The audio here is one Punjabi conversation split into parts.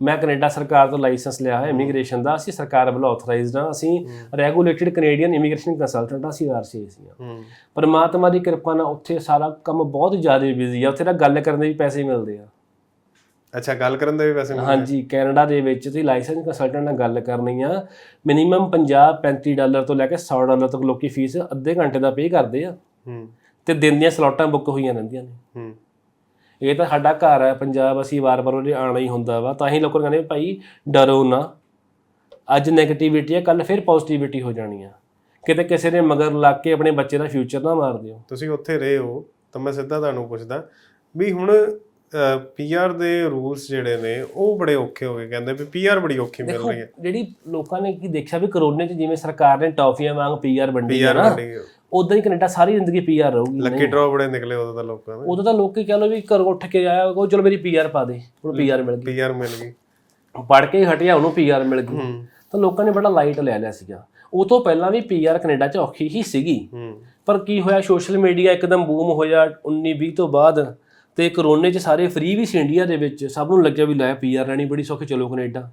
ਮੈਂ ਕੈਨੇਡਾ ਸਰਕਾਰ ਤੋਂ ਲਾਇਸੈਂਸ ਲਿਆ ਹੈ ਇਮੀਗ੍ਰੇਸ਼ਨ ਦਾ ਅਸੀਂ ਸਰਕਾਰ ਵੱਲੋਂ ਆਥੋਰਾਈਜ਼ਡ ਹਾਂ ਅਸੀਂ ਰੈਗੂਲੇਟਡ ਕੈਨੇਡੀਅਨ ਇਮੀਗ੍ਰੇਸ਼ਨ ਕੰਸਲਟੈਂਟ ਅਸੀਂ ਆਰਸੀਏਸੀ ਹਾਂ ਹੂੰ। ਪਰਮਾਤਮਾ ਦੀ ਕਿਰਪਾ ਨਾਲ ਉੱਥੇ ਸਾਰਾ ਕੰਮ ਬਹੁਤ ਜ਼ਿਆਦਾ ਬਿਜ਼ੀ ਆ ਉੱਥੇ ਤਾਂ ਗੱਲ ਕਰਨ ਦੇ ਵੀ ਪੈਸੇ ਮਿਲਦੇ ਆ। ਅੱਛਾ ਗੱਲ ਕਰਨ ਦੇ ਵੀ ਪੈਸੇ ਮਿਲਦੇ ਹਾਂਜੀ ਕੈਨੇਡਾ ਦੇ ਵਿੱਚ ਤੁਸੀਂ ਲਾਇਸੈਂਸ ਕੰਸਲਟੈਂਟ ਨਾਲ ਗੱਲ ਕਰਨੀ ਆ ਮਿਨੀਮਮ 50 35 ਡਾਲਰ ਤੋਂ ਲੈ ਕੇ 100 ਡਾਲਰ ਤੱਕ ਲੋਕੀ ਫੀਸ ਅੱਧੇ ਘੰਟੇ ਦਾ ਪੇ ਕਰਦੇ ਆ। ਹੂੰ। ਤੇ ਦਿਨ ਦੀਆਂ ਸਲੋਟਾਂ ਬੁੱਕ ਹੋਈਆਂ ਰਹਿੰਦੀਆਂ ਨੇ। ਹੂੰ। ਇਹ ਤਾਂ ਸਾਡਾ ਘਰ ਹੈ ਪੰਜਾਬ ਅਸੀਂ ਵਾਰ-ਵਾਰ ਉਹਦੇ ਆਣਾ ਹੀ ਹੁੰਦਾ ਵਾ। ਤਾਂ ਹੀ ਲੋਕਾਂ ਕਹਿੰਦੇ ਭਾਈ ਡਰੋ ਨਾ। ਅੱਜ 네ਗੇਟਿਵਿਟੀ ਹੈ ਕੱਲ ਫਿਰ ਪੋਜ਼ਿਟਿਵਿਟੀ ਹੋ ਜਾਣੀ ਆ। ਕਿਤੇ ਕਿਸੇ ਨੇ ਮਗਰ ਲੱਗ ਕੇ ਆਪਣੇ ਬੱਚੇ ਦਾ ਫਿਊਚਰ ਨਾ ਮਾਰ ਦਿਓ। ਤੁਸੀਂ ਉੱਥੇ ਰਹੇ ਹੋ ਤਾਂ ਮੈਂ ਸਿੱਧਾ ਤੁਹਾਨੂੰ ਪੁੱਛਦਾ ਵੀ ਹੁਣ ਪੀਆਰ ਦੇ ਰੂਲਸ ਜਿਹੜੇ ਨੇ ਉਹ ਬੜੇ ਔਖੇ ਹੋ ਗਏ ਕਹਿੰਦੇ ਵੀ ਪੀਆਰ ਬੜੀ ਔਖੀ ਮਿਲ ਰਹੀ ਹੈ। ਜਿਹੜੀ ਲੋਕਾਂ ਨੇ ਕੀ ਦੇਖਿਆ ਵੀ ਕਰੋਨੇ 'ਚ ਜਿਵੇਂ ਸਰਕਾਰ ਨੇ ਟੌਫੀਆਂ ਵਾਂਗ ਪੀਆਰ ਵੰਡੀ ਨਾ ਉਦਾਂ ਹੀ ਕੈਨੇਡਾ ਸਾਰੀ ਜ਼ਿੰਦਗੀ ਪੀਆਰ ਰਹੂਗੀ ਲੱਕੀ ਡਰਾ ਬੜੇ ਨਿਕਲੇ ਉਦੋਂ ਤਾਂ ਲੋਕਾਂ ਦੇ। ਉਦੋਂ ਤਾਂ ਲੋਕੀ ਕਹ ਲੋ ਵੀ ਘਰੋਂ ਉੱਠ ਕੇ ਆਇਆ ਉਹ ਚਲੋ ਮੇਰੀ ਪੀਆਰ ਪਾ ਦੇ ਹੁਣ ਪੀਆਰ ਮਿਲ ਗਈ। ਪੀਆਰ ਮਿਲ ਗਈ। ਪੜ ਕੇ ਹਟਿਆ ਉਹਨੂੰ ਪੀਆਰ ਮਿਲ ਗਈ। ਤਾਂ ਲੋਕਾਂ ਨੇ ਬੜਾ ਲਾਈਟ ਲੈ ਲਿਆ ਸੀਗਾ। ਉਹ ਤੋਂ ਪਹਿਲਾਂ ਵੀ ਪੀਆਰ ਕੈਨੇਡਾ 'ਚ ਔਖੀ ਹੀ ਸੀਗੀ। ਪਰ ਕੀ ਹੋਇਆ ਸੋਸ਼ਲ ਮੀਡੀਆ ਇੱਕਦਮ ਬੂਮ ਹੋਇਆ 19 20 ਤੋਂ ਬਾਅਦ ਤੇ ਕਰੋਨੇ 'ਚ ਸਾਰੇ ਫ੍ਰੀ ਵੀ ਸੀ ਇੰਡੀਆ ਦੇ ਵਿੱਚ। ਸਭ ਨੂੰ ਲੱਗਿਆ ਵੀ ਲੈ ਪੀਆਰ ਲੈਣੀ ਬੜੀ ਸੌਖੀ ਚਲੋ ਕੈਨੇਡਾ।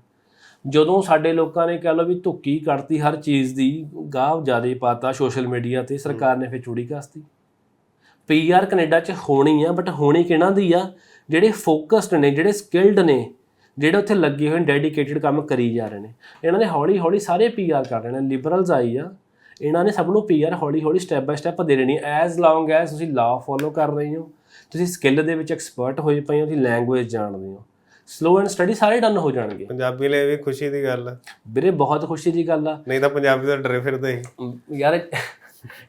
ਜਦੋਂ ਸਾਡੇ ਲੋਕਾਂ ਨੇ ਕਹ ਲਓ ਵੀ ਧੁੱਕੀ ਕੱਢਤੀ ਹਰ ਚੀਜ਼ ਦੀ, ਗਾਹ ਜ਼ਿਆਦੇ ਪਾਤਾ ਸੋਸ਼ਲ ਮੀਡੀਆ ਤੇ, ਸਰਕਾਰ ਨੇ ਫਿਰ ਚੂੜੀ ਕੱਸਤੀ ਪੀਆਰ ਕੈਨੇਡਾ 'ਚ ਹੋਣੀ ਆ ਬਟ ਹੋਣੀ ਕਿਹਨਾਂ ਦੀ ਆ? ਜਿਹੜੇ ਫੋਕਸਡ ਨੇ, ਜਿਹੜੇ ਸਕਿਲਡ ਨੇ, ਜਿਹੜੇ ਉੱਥੇ ਲੱਗੇ ਹੋਏ ਨੇ ਡੈਡੀਕੇਟਿਡ ਕੰਮ ਕਰੀ ਜਾ ਰਹੇ ਨੇ। ਇਹਨਾਂ ਨੇ ਹੌਲੀ ਹੌਲੀ ਸਾਰੇ ਪੀਆਰ ਕਰ ਰਹੇ ਨੇ ਲਿਬਰਲਸ ਆਈ ਆ। ਇਹਨਾਂ ਨੇ ਸਭ ਨੂੰ ਪੀਆਰ ਹੌਲੀ ਹੌਲੀ ਸਟੈਪ ਬਾਈ ਸਟੈਪ ਦੇ ਰਹਿਣੀ ਐਜ਼ ਲੌਂਗ ਐਜ਼ ਤੁਸੀਂ ਲਾਅ ਫੋਲੋ ਕਰ ਰਹੇ ਹੋ, ਤੁਸੀਂ ਸਕਿੱਲ ਦੇ ਵਿੱਚ ਐਕਸਪਰਟ ਹੋਏ ਪਏ ਹੋ, ਤੁਸੀਂ ਲੈਂਗੁਏਜ ਜਾਣਦੇ ਹੋ। ਸਲੋ ਐਂਡ ਸਟੱਡੀ ਸਾਰੇ ਡਨ ਹੋ ਜਾਣਗੇ। ਪੰਜਾਬੀ ਲਈ ਵੀ ਖੁਸ਼ੀ ਦੀ ਗੱਲ ਹੈ ਵੀਰੇ ਬਹੁਤ ਖੁਸ਼ੀ ਦੀ ਗੱਲ ਆ। ਨਹੀਂ ਤਾਂ ਪੰਜਾਬੀ ਤਾਂ ਡਰੇ ਫਿਰਦੇ ਅਮ ਯਾਰ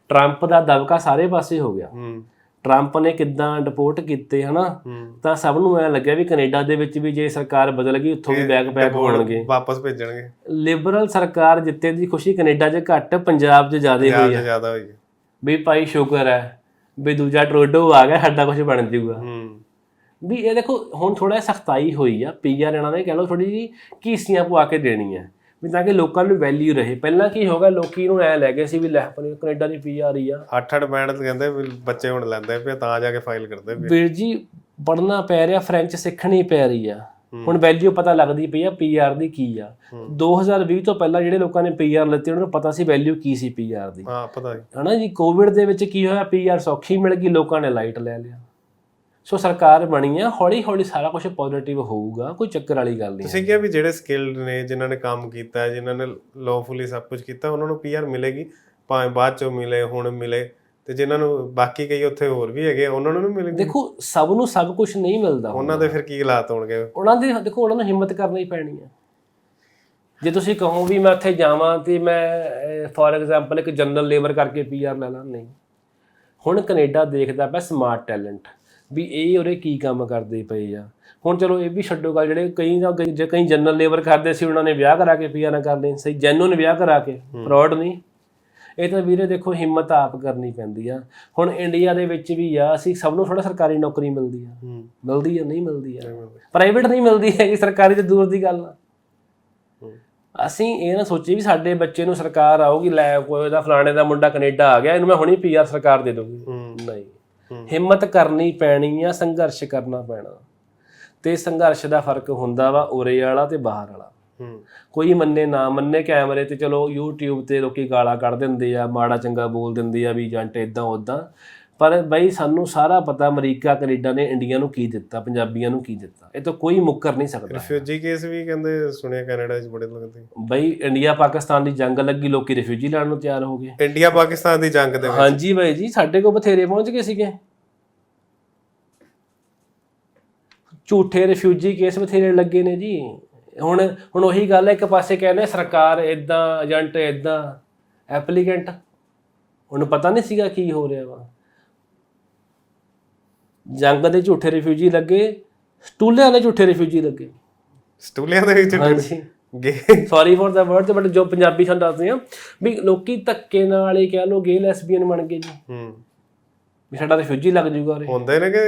ਟਰੰਪ ਦਾ ਦਬਕਾ ਸਾਰੇ ਪਾਸੇ ਹੋ ਗਿਆ। ਹੂੰ। ਟਰੰਪ ਨੇ ਕਿੱਦਾਂ ਡਿਪੋਰਟ ਕੀਤੇ ਹਨਾ? ਹੂੰ। ਤਾਂ ਸਭ ਨੂੰ ਐ ਲੱਗਿਆ ਵੀ ਕੈਨੇਡਾ ਦੇ ਵਿੱਚ ਵੀ ਜੇ ਸਰਕਾਰ ਬਦਲ ਗਈ ਉੱਥੋਂ ਵੀ ਬੈਕ ਪੈਕ ਹੋਣਗੇ। ਵਾਪਸ ਭੇਜਣਗੇ। ਲਿਬਰਲ ਸਰਕਾਰ ਜਿੱਤੇ ਦੀ ਖੁਸ਼ੀ ਕੈਨੇਡਾ 'ਚ ਘੱਟ ਪੰਜਾਬ 'ਚ ਜ਼ਿਆਦਾ ਹੋਈ ਆ। ਜ਼ਿਆਦਾ ਹੋਈ ਹੈ। ਵੀ ਭਾਈ ਸ਼ੁਕਰ ਹੈ ਵੀ ਦੂਜਾ ਟਰੋਡੋ ਆ ਗਿਆ ਸਾਡਾ ਕੁਝ ਬਣ ਜਾਊਗਾ ਹੂੰ। ਵੀ ਇਹ ਦੇਖੋ ਹੁਣ ਥੋੜਾ ਸਖਤਾਈ ਹੋਈ ਆ। ਪੀਆਰ ਇਹਨਾਂ ਨੇ ਕਹਿ ਲਓ ਥੋੜੀ ਜੀ ਕੀਸੀਆਂ ਪਵਾ ਕੇ ਦੇਣੀ ਆ ਵੀ ਤਾਂ ਕਿ ਲੋਕਾਂ ਨੂੰ ਵੈਲਿਊ ਰਹੇ। ਪਹਿਲਾਂ ਕੀ ਹੋਗਾ ਲੋਕੀ ਨੂੰ ਐ ਲੈ ਗਏ ਸੀ ਵੀ ਲੈ ਆਪਣੇ ਕੈਨੇਡਾ ਦੀ ਪੀਆਰ ਹੀ ਆ। ਅੱਠ ਅੱਠ ਬੈਂਡ ਕਹਿੰਦੇ ਵੀ ਬੱਚੇ ਹੁਣ ਲੈਂਦੇ ਪਏ ਤਾਂ ਜਾ ਕੇ ਫਾਈਲ ਕਰਦੇ ਪਏ ਵੀਰ ਜੀ ਪੜਨਾ ਪੈ ਰਿਹਾ ਫ੍ਰੈਂਚ ਸਿੱਖਣੀ ਪੈ ਰਹੀ ਆ। ਹੁਣ ਵੈਲਿਊ ਪਤਾ ਲੱਗਦੀ ਪਈ ਆ ਪੀਆਰ ਦੀ ਕੀ ਆ। 2020 ਤੋਂ ਪਹਿਲਾਂ ਜਿਹੜੇ ਲੋਕਾਂ ਨੇ ਪੀਆਰ ਲਿੱਤੀ ਉਹਨਾਂ ਨੂੰ ਪਤਾ ਸੀ ਵੈਲਿਊ ਕੀ ਸੀ ਪੀਆਰ ਦੀ। ਹਾਂ ਪਤਾ ਹੈ ਹਨਾ ਜੀ ਕੋਵਿਡ ਦੇ ਵਿੱਚ ਕੀ ਹੋਇਆ ਪੀਆਰ ਸੌਖੀ ਮਿਲ ਗਈ ਲੋਕਾਂ ਨੇ ਲਾਈਟ ਲੈ ਲਿਆ। ਸੋ ਸਰਕਾਰ ਬਣੀ ਆ ਹੌਲੀ ਹੌਲੀ ਸਾਰਾ ਕੁਝ ਪੋਜ਼ਿਟਿਵ ਹੋਊਗਾ ਕੋਈ ਚੱਕਰ ਵਾਲੀ ਗੱਲ ਨਹੀਂ ਤੁਸੀਂ ਕਿਹਾ ਵੀ ਜਿਹੜੇ ਸਕਿਲਡ ਨੇ ਜਿਨ੍ਹਾਂ ਨੇ ਕੰਮ ਕੀਤਾ ਹੈ ਜਿਨ੍ਹਾਂ ਨੇ ਲawfully ਸਭ ਕੁਝ ਕੀਤਾ ਉਹਨਾਂ ਨੂੰ ਪੀਆਰ ਮਿਲੇਗੀ ਭਾਵੇਂ ਬਾਅਦ ਚੋਂ ਮਿਲੇ ਹੁਣ ਮਿਲੇ ਤੇ ਜਿਨ੍ਹਾਂ ਨੂੰ ਬਾਕੀ ਕਈ ਉੱਥੇ ਹੋਰ ਵੀ ਹੈਗੇ ਉਹਨਾਂ ਨੂੰ ਨਹੀਂ ਮਿਲੇਗੀ। ਦੇਖੋ ਸਭ ਨੂੰ ਸਭ ਕੁਝ ਨਹੀਂ ਮਿਲਦਾ ਉਹਨਾਂ ਦੇ ਫਿਰ ਕੀ ਹਾਲਾਤ ਹੋਣਗੇ? ਉਹਨਾਂ ਦੀ ਦੇਖੋ ਉਹਨਾਂ ਨੂੰ ਹਿੰਮਤ ਕਰਨੀ ਪੈਣੀ ਹੈ ਜੇ ਤੁਸੀਂ ਕਹੋ ਵੀ ਮੈਂ ਉੱਥੇ ਜਾਵਾਂ ਤੇ ਮੈਂ ਫੋਰ ਐਗਜ਼ਾਮਪਲ ਇੱਕ ਜਨਰਲ ਲੇਬਰ ਕਰਕੇ ਪੀਆਰ ਲੈ ਲਾਂ ਨਹੀਂ। ਹੁਣ ਕੈਨੇਡਾ ਦੇਖਦਾ ਪਿਆ ਸਮਾਰਟ ਟੈਲੈਂਟ ਵੀ ਇਹ ਉਰੇ ਕੀ ਕੰਮ ਕਰਦੇ ਪਏ ਆ। ਹੁਣ ਚਲੋ ਇਹ ਵੀ ਛੱਡੋ ਗੱਲ ਜਿਹੜੇ ਕਈ ਦਾ ਜੇ ਕਈ ਜਨਰਲ ਲੇਬਰ ਕਰਦੇ ਸੀ ਉਹਨਾਂ ਨੇ ਵਿਆਹ ਕਰਾ ਕੇ ਪੀਆਰ ਨਾ ਕਰਦੇ ਸਹੀ ਜੈਨੂਨ ਵਿਆਹ ਕਰਾ ਕੇ ਫਰਾਡ ਨਹੀਂ। ਇਹ ਤਾਂ ਵੀਰੇ ਦੇਖੋ ਹਿੰਮਤ ਆਪ ਕਰਨੀ ਪੈਂਦੀ ਆ। ਹੁਣ ਇੰਡੀਆ ਦੇ ਵਿੱਚ ਵੀ ਆ ਅਸੀਂ ਸਭ ਨੂੰ ਥੋੜਾ ਸਰਕਾਰੀ ਨੌਕਰੀ ਮਿਲਦੀ ਆ। ਮਿਲਦੀ ਆ ਨਹੀਂ ਮਿਲਦੀ ਆ? ਪ੍ਰਾਈਵੇਟ ਨਹੀਂ ਮਿਲਦੀ ਹੈਗੀ ਸਰਕਾਰੀ ਤੇ ਦੂਰ ਦੀ ਗੱਲ ਆ। ਅਸੀਂ ਇਹ ਨਾ ਸੋਚੀ ਵੀ ਸਾਡੇ ਬੱਚੇ ਨੂੰ ਸਰਕਾਰ ਆਊਗੀ ਲੈ ਕੋਈ ਉਹਦਾ ਫਲਾਣੇ ਦਾ ਮੁੰਡਾ ਕੈਨੇਡਾ ਆ ਗਿਆ ਇਹਨੂੰ ਮੈਂ ਹੁਣੀ ਪੀਆਰ ਸਰਕਾਰ ਦੇ ਦੂੰਗੀ ਨਹੀਂ। ਹਿੰਮਤ ਕਰਨੀ ਪੈਣੀ ਆ ਸੰਘਰਸ਼ ਕਰਨਾ ਪੈਣਾ। ਤੇ ਸੰਘਰਸ਼ ਦਾ ਫ਼ਰਕ ਹੁੰਦਾ ਵਾ ਉਰੇ ਵਾਲਾ ਤੇ ਬਾਹਰ ਵਾਲਾ। ਕੋਈ ਮੰਨੇ ਨਾ ਮੰਨੇ ਕੈਮਰੇ ਤੇ ਚਲੋ YouTube ਤੇ ਲੋਕੀ ਗਾਲਾਂ ਕੱਢ ਦਿੰਦੇ ਆ ਮਾੜਾ ਚੰਗਾ ਬੋਲ ਦਿੰਦੇ ਆ ਵੀ ਜੰਟ ਇਦਾਂ ਉਦਾਂ ਪਰ ਬਈ ਸਾਨੂੰ ਸਾਰਾ ਪਤਾ ਅਮਰੀਕਾ ਕੈਨੇਡਾ ਨੇ ਇੰਡੀਆ ਨੂੰ ਕੀ ਦਿੱਤਾ ਪੰਜਾਬੀਆਂ ਨੂੰ ਕੀ ਦਿੱਤਾ। ਇਹ ਤਾਂ ਕੋਈ ਮੁੱਕਰ ਨਹੀਂ ਸਕਦਾ। ਰਿਫਿਊਜੀ ਕੇਸ ਵੀ ਕਹਿੰਦੇ ਸੁਣਿਆ ਕੈਨੇਡਾ ਵਿੱਚ ਬੜੇ ਲੱਗਦੇ ਬਈ ਇੰਡੀਆ ਪਾਕਿਸਤਾਨ ਦੀ ਜੰਗ ਲੱਗੀ ਲੋਕੀ ਰਿਫਿਊਜੀ ਲੈਣ ਨੂੰ ਤਿਆਰ ਹੋ ਗਏ। ਇੰਡੀਆ ਪਾਕਿਸਤਾਨ ਦੀ ਜੰਗ ਦੇ ਵਿੱਚ। ਹਾਂਜੀ ਬਾਈ ਜੀ ਸਾਡੇ ਕੋਲ ਬਥੇਰੇ ਪਹੁੰਚ ਗਏ ਸੀਗੇ। ਝੂਠੇ ਰਿਫਿਊਜੀ ਕੇਸ ਬਥੇਰੇ ਲੱਗੇ ਨੇ ਜੀ। ਹੁਣ ਹੁਣ ਉਹੀ ਗੱਲ ਹੈ ਇੱਕ ਪਾਸੇ ਕਹਿੰਦੇ ਸਰਕਾਰ ਇਦਾਂ ਏਜੰਟ ਇਦਾਂ ਐਪਲੀਕੈਂਟ। ਉਹਨੂੰ ਪਤਾ ਨਹੀਂ ਸੀਗਾ ਕੀ ਹੋ ਰਿਹਾ ਵਾ। ਜੰਗ ਦੇ ਝੂਠੇ ਰਿਫਿਊਜੀ ਲੱਗੇ ਸਟੂਲਿਆਂ ਦੇ ਝੂਠੇ ਰਿਫਿਊਜੀ ਲੱਗੇ। ਸਟੂਲੀਆਂ ਦੇ ਵਿੱਚ ਹਾਂਜੀ। ਗੇ sorry for the word but ਜੋ ਪੰਜਾਬੀ ਸਾਨੂੰ ਦੱਸਦੇ ਆ ਵੀ ਲੋਕੀ ਧੱਕੇ ਨਾਲ ਹੀ ਕਹਿ ਲੋ ਗੇ ਲੈਸਬੀਅਨ ਬਣ ਗਏ ਜੀ। ਹੂੰ। ਵੀ ਸਾਡਾ ਰਿਫਿਊਜੀ ਲੱਗ ਜੂਗਾ ਉਰੇ। ਹੁੰਦੇ ਨੇ ਕਿ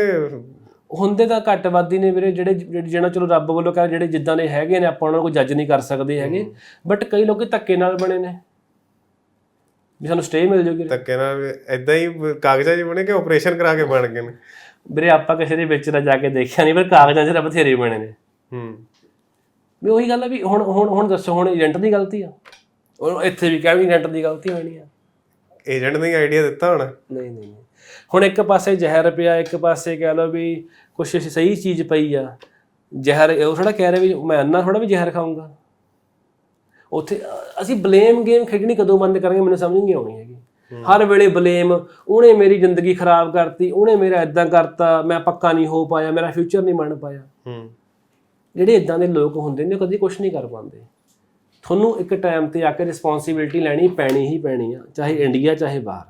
ਹੁੰਦੇ ਤਾਂ ਘੱਟ ਹੀ ਨੇ ਵੀਰੇ ਜਿਹੜੇ ਜਿਹੜੇ- ਚਲੋ ਰੱਬ ਵੱਲੋਂ ਕਹ ਜਿਹੜੇ ਜਿੱਦਾਂ ਦੇ ਹੈਗੇ ਨੇ ਆਪਾਂ ਉਹਨਾਂ ਨੂੰ ਕੋਈ ਜੱਜ ਨਹੀਂ ਕਰ ਸਕਦੇ ਹੈਗੇ। ਬਟ ਕਈ ਲੋਕੀ ਧੱਕੇ ਨਾਲ ਬਣੇ ਨੇ। ਵੀ ਸਾਨੂੰ ਸਟੇ ਮਿਲ ਜੂਗੀ ਧੱਕੇ ਨਾਲ ਇਦਾਂ ਹੀ ਕਾਗਜ਼ਾਂ 'ਚ ਬਣੇ ਕਿ ਆਪਰੇਸ਼ਨ ਕਰਾ ਕੇ ਬਣ ਗਏ ਨੇ। ਵੀਰੇ ਆਪਾਂ ਕਿਸੇ ਦੇ ਵਿੱਚ ਤਾਂ ਜਾ ਕੇ ਦੇਖਿਆ ਨਹੀਂ ਪਰ ਕਾਗਜ਼ਾਂ 'ਚ ਤਾਂ ਬਥੇਰੇ ਬਣੇ ਨੇ। ਹੂੰ। ਵੀ ਉਹੀ ਗੱਲ ਆ ਵੀ ਹੁਣ ਹੁਣ ਹੁਣ ਦੱਸੋ ਹੁਣ ਏਜੰਟ ਦੀ ਗਲਤੀ ਆ? ਉਹ ਇੱਥੇ ਵੀ ਕਹਿ ਵੀ ਏਜੰਟ ਦੀ ਗਲਤੀ ਹੋਣੀ ਆ। ਏਜੰਟ ਨੇ ਆਈਡੀਆ ਦਿੱਤਾ ਹੋਣਾ। ਨਹੀਂ ਨਹੀਂ ਨਹੀਂ। ਹੁਣ ਇੱਕ ਪਾਸੇ ਜ਼ਹਿਰ ਪਿਆ ਇੱਕ ਪਾਸੇ ਕਹਿ ਲਓ ਵੀ ਕੁਛ ਸਹੀ ਚੀਜ਼ ਪਈ ਆ। ਜ਼ਹਿਰ ਉਹ ਥੋੜਾ ਕਹਿ ਰਿਹਾ ਵੀ ਮੈਂ ਅੰਨਾ ਥੋੜਾ ਵੀ ਜ਼ਹਿਰ ਖਾਊਂਗਾ। ਉੱਥੇ ਅਸੀਂ ਬਲੇਮ ਗੇਮ ਖੇਡਣੀ ਕਦੋਂ ਬੰਦ ਕਰਾਂਗੇ ਮੈਨੂੰ ਸਮਝ ਨਹੀਂ ਆਉਣੀ ਹੈਗੀ। ਹਰ ਵੇਲੇ ਬਲੇਮ ਉਹਨੇ ਮੇਰੀ ਜ਼ਿੰਦਗੀ ਖਰਾਬ ਕਰਤੀ ਉਹਨੇ ਮੇਰਾ ਇਦਾਂ ਕਰਤਾ ਮੈਂ ਪੱਕਾ ਨਹੀਂ ਹੋ ਪਾਇਆ ਮੇਰਾ ਫਿਊਚਰ ਨਹੀਂ ਬਣ ਪਾਇਆ। ਹੂੰ। ਜਿਹੜੇ ਇਦਾਂ ਦੇ ਲੋਕ ਹੁੰਦੇ ਨੇ ਉਹ ਕਦੀ ਕੁਝ ਨਹੀਂ ਕਰ ਪਾਉਂਦੇ। ਤੁਹਾਨੂੰ ਇੱਕ ਟਾਈਮ ਤੇ ਆ ਕੇ ਰਿਸਪੌਂਸਿਬਿਲਟੀ ਲੈਣੀ ਪੈਣੀ ਹੀ ਪੈਣੀ ਆ ਚਾਹੇ ਇੰਡੀਆ ਚਾਹੇ ਬਾਹਰ।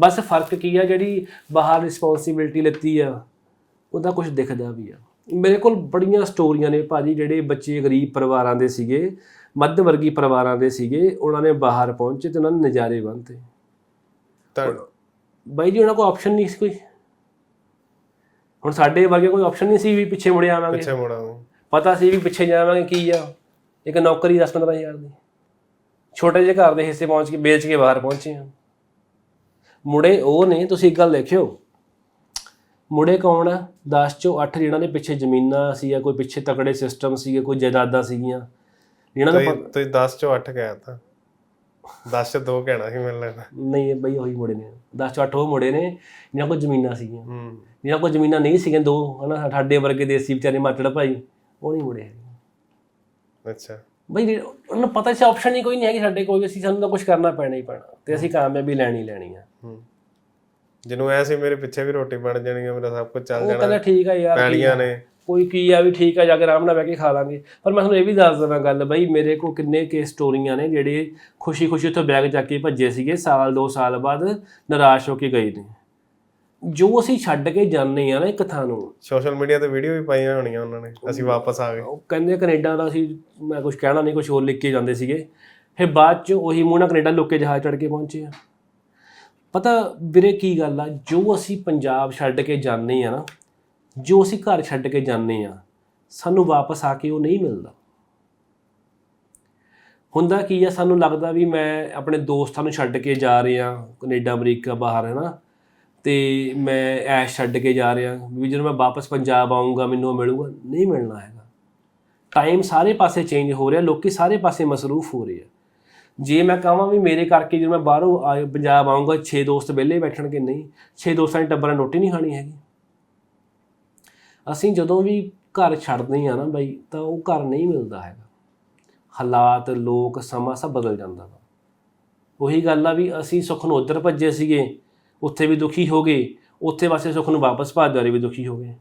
ਬਸ ਫ਼ਰਕ ਕੀ ਆ ਜਿਹੜੀ ਬਾਹਰ ਰਿਸਪੌਂਸਿਬਿਲਟੀ ਲੈਤੀ ਆ ਉਹਦਾ ਕੁਝ ਦਿਖਦਾ ਵੀ ਆ। ਮੇਰੇ ਕੋਲ ਬੜੀਆਂ ਸਟੋਰੀਆਂ ਨੇ ਭਾਜੀ ਜਿਹੜੇ ਬੱਚੇ ਗਰੀਬ ਪਰਿਵਾਰਾਂ ਦੇ ਸੀਗੇ ਮੱਧ ਵਰਗੀ ਪਰਿਵਾਰਾਂ ਦੇ ਸੀਗੇ ਉਹਨਾਂ ਨੇ ਬਾਹਰ ਪਹੁੰਚੇ ਤੇ ਉਹਨਾਂ ਨੇ ਨਜ਼ਾਰੇ ਬੰਨਤੇ ਤਾਂ ਬਾਈ ਜੀ ਉਹਨਾਂ ਕੋਲ ਆਪਸ਼ਨ ਨਹੀਂ ਸੀ ਕੋਈ? ਹੁਣ ਸਾਡੇ ਵਰਗੇ ਕੋਈ ਆਪਸ਼ਨ ਨਹੀਂ ਸੀ ਵੀ ਪਿੱਛੇ ਮੁੜੇ ਆਵਾਂਗੇ? ਪਿੱਛੇ ਮੁੜਾਂਗੇ ਪਤਾ ਸੀ ਵੀ ਪਿੱਛੇ ਜਾਵਾਂਗੇ ਕੀ ਆ? ਇੱਕ ਨੌਕਰੀ 10-15000 ਦੀ। ਛੋਟੇ ਜਿਹੇ ਘਰ ਦੇ ਹਿੱਸੇ ਪਹੁੰਚ ਕੇ ਵੇਚ ਕੇ ਬਾਹਰ ਪਹੁੰਚੇ ਆ। ਮੁੜੇ ਉਹ ਨੇ ਤੁਸੀਂ ਇੱਕ ਗੱਲ ਦੇਖਿਓ। ਮੁੜੇ ਕੌਣ ਆ? 10 ਚੋਂ 8 ਜਿਹਨਾਂ ਦੇ ਪਿੱਛੇ ਜ਼ਮੀਨਾਂ ਸੀ ਜਾਂ ਕੋਈ ਪਿੱਛੇ ਤਕੜੇ ਸਿਸਟਮ ਸੀਗੇ ਕੋਈ ਜਾਇਦਾਦਾਂ ਸੀਗੀਆਂ। ਜਿਹਨਾਂ ਦਾ ਤੁਸੀਂ ਤੁਸੀਂ 10 ਚੋਂ 8 ਕਹਿਆ ਤਾਂ 10 ਚ 2 ਕਹਿਣਾ ਸੀ ਮੈਨੂੰ ਲੱਗਦਾ। ਨਹੀਂ ਇਹ ਬਈ ਉਹੀ ਮੁੜੇ ਨੇ। 10 ਚੋਂ 8 ਉਹ ਮੁੜੇ ਨੇ ਜਿਹਨਾਂ ਕੋਲ ਜ਼ਮੀਨਾਂ ਸੀਗੀਆਂ। ਹੂੰ। ਜਿਹਨਾਂ ਕੋਲ ਜ਼ਮੀਨਾਂ ਨਹੀਂ ਸੀਗੀਆਂ ਦੋ ਹਨਾ ਸਾਡੇ ਵਰਗੇ ਦੇਸੀ ਵਿਚਾਰੇ ਮਾਤੜ ਭਾਈ ਉਹ ਨਹੀਂ ਮੁੜੇ ਹੈਗੇ। ਅੱਛਾ। ਬਈ ਉਹਨੂੰ ਪਤਾ ਸੀ ਆਪਸ਼ਨ ਹੀ ਕੋਈ ਨਹੀਂ ਹੈਗੀ ਸਾਡੇ ਕੋਲ ਵੀ ਅਸੀਂ ਸਾਨੂੰ ਤਾਂ ਕੁਝ ਕਰਨਾ ਪੈਣਾ ਹੀ ਪੈਣਾ। ਤੇ ਅਸੀਂ ਕਾਮਯਾਬੀ ਲੈਣੀ ਲੈਣੀ ਆ। ਹੂੰ। ਜਿਹਨੂੰ ਐ ਸੀ ਮੇਰੇ ਪਿੱਛੇ ਵੀ ਰੋਟੀ ਬਣ ਜਾਣੀ ਹੈ ਮੇਰਾ ਸਭ ਕੁਝ ਚੱਲ ਉਹ ਜਾਣਾ। ਕਹਿੰਦਾ ਠੀਕ ਆ ਯਾਰ ਪੈਲੀਆਂ ਆ। ਨੇ। ਕੋਈ ਕੀ ਆ ਵੀ ਠੀਕ ਆ ਜਾ ਕੇ ਆਰਾਮ ਨਾਲ ਬਹਿ ਕੇ ਖਾ ਲਾਂਗੇ। ਪਰ ਮੈਂ ਤੁਹਾਨੂੰ ਇਹ ਵੀ ਦੱਸ ਦਵਾਂ ਗੱਲ ਬਈ ਮੇਰੇ ਕੋਲ ਕਿੰਨੇ ਕੇ ਸਟੋਰੀਆਂ ਨੇ ਜਿਹੜੇ ਖੁਸ਼ੀ-ਖੁਸ਼ੀ ਉੱਥੋਂ ਬੈਗ ਚੱਕ ਕੇ ਭੱਜੇ ਸੀਗੇ ਸਾਲ ਦੋ ਸਾਲ ਬਾਅਦ ਨਿਰਾਸ਼ ਹੋ ਕੇ ਗਏ ਨੇ। ਜੋ ਅਸੀਂ ਛੱਡ ਕੇ ਜਾਂਦੇ ਆ ਨਾ ਇੱਕ ਥਾਂ ਨੂੰ ਸੋਸ਼ਲ ਮੀਡੀਆ ਤੇ ਵੀਡੀਓ ਵੀ ਪਾਈਆਂ ਹੋਣੀਆਂ ਉਹਨਾਂ ਨੇ ਅਸੀਂ ਵਾਪਸ ਆ ਗਏ। ਉਹ ਕਹਿੰਦੇ ਕੈਨੇਡਾ ਦਾ ਅਸੀਂ ਮੈਂ ਕੁਝ ਕਹਿਣਾ ਨਹੀਂ ਕੁਝ ਹੋਰ ਲਿਖ ਕੇ ਜਾਂਦੇ ਸੀਗੇ। ਫਿਰ ਬਾਅਦ ਚ ਉਹੀ ਮੂੰਹ ਨਾਲ ਕੈਨੇਡਾ ਲੋਕੇ ਜਹਾਜ਼ ਚੜ ਕੇ ਪਹੁੰਚੇ ਆ। ਪਤਾ ਵੀਰੇ ਕੀ ਗੱਲ ਆ ਜੋ ਅਸੀਂ ਪੰਜਾਬ ਛੱਡ ਕੇ ਜਾਂਦੇ ਆ ਨਾ ਜੋ ਅਸੀਂ ਘਰ ਛੱਡ ਕੇ ਜਾਂਦੇ ਆ ਸਾਨੂੰ ਵਾਪਸ ਆ ਕੇ ਉਹ ਨਹੀਂ ਮਿਲਦਾ। ਹੁੰਦਾ ਕੀ ਆ, ਸਾਨੂੰ ਲੱਗਦਾ ਵੀ ਮੈਂ ਆਪਣੇ ਦੋਸਤਾਂ ਨੂੰ ਛੱਡ ਕੇ ਜਾ ਰਿਹਾ, ਕੈਨੇਡਾ, ਅਮਰੀਕਾ ਬਾਹਰ ਹੈ ਨਾ ਤੇ ਮੈਂ ਐਸ਼ ਛੱਡ ਕੇ ਜਾ ਰਿਹਾ, ਵੀ ਜਦੋਂ ਮੈਂ ਵਾਪਸ ਪੰਜਾਬ ਆਉਂਗਾ ਮੈਨੂੰ ਉਹ ਮਿਲੂਗਾ, ਨਹੀਂ ਮਿਲਣਾ ਹੈਗਾ। ਟਾਈਮ ਸਾਰੇ ਪਾਸੇ ਚੇਂਜ ਹੋ ਰਿਹਾ, ਲੋਕੀ ਸਾਰੇ ਪਾਸੇ ਮਸਰੂਫ ਹੋ ਰਹੇ ਆ। ਜੇ ਮੈਂ ਕਹਾਂ ਵੀ ਮੇਰੇ ਕਰਕੇ ਜਦੋਂ ਮੈਂ ਬਾਹਰੋਂ ਆ- ਪੰਜਾਬ ਆਉਂਗਾ 6 ਦੋਸਤ ਵਿਹਲੇ ਬੈਠਣਗੇ, ਨਹੀਂ 6 ਦੋਸਤਾਂ ਦੀ ਟੱਬਰਾਂ ਰੋਟੀ ਨਹੀਂ ਖਾਣੀ ਹੈਗੀ। ਅਸੀਂ ਜਦੋਂ ਵੀ ਘਰ ਛੱਡਦੇ ਆ ਨਾ ਬਾਈ ਤਾਂ ਉਹ ਘਰ ਨਹੀਂ ਮਿਲਦਾ ਹੈਗਾ। ਹਾਲਾਤ ਲੋਕ ਸਮਾਂ ਸਭ ਬਦਲ ਜਾਂਦਾ ਵਾ। ਉਹੀ ਗੱਲ ਆ ਵੀ ਅਸੀਂ ਸੁੱਖ ਨੂੰ ਉੱਧਰ ਭੱਜੇ ਸੀਗੇ ਉੱਥੇ ਵੀ ਦੁਖੀ ਹੋ ਗਏ ਉੱਥੇ ਵਾਸਤੇ ਸੁੱਖ ਨੂੰ ਵਾਪਸ ਭਾਜਦਾਰੇ ਵੀ ਦੁਖੀ ਹੋ ਗਏ।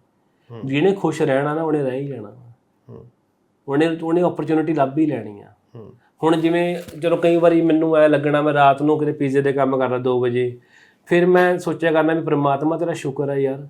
ਜਿਹਨੇ ਖੁਸ਼ ਰਹਿਣਾ ਨਾ ਉਹਨੇ ਰਹਿ ਹੀ ਜਾਣਾ। ਹੂੰ। ਉਹਨੇ ਉਹਨੇ ਓਪਰਚੁਨਿਟੀ ਲੱਭ ਹੀ ਲੈਣੀ ਆ। ਹੁਣ ਜਿਵੇਂ ਜਦੋਂ ਕਈ ਵਾਰੀ ਮੈਨੂੰ ਐ ਲੱਗਣਾ ਮੈਂ ਰਾਤ ਨੂੰ ਕਿਤੇ ਪੀਜ਼ੇ ਦੇ ਕੰਮ ਕਰਦਾ 2 ਵਜੇ ਫਿਰ ਮੈਂ ਸੋਚਿਆ ਕਰਨਾ ਵੀ ਪ੍ਰਮਾਤਮਾ ਤੇਰਾ ਸ਼ੁਕਰ ਹੈ ਯਾਰ।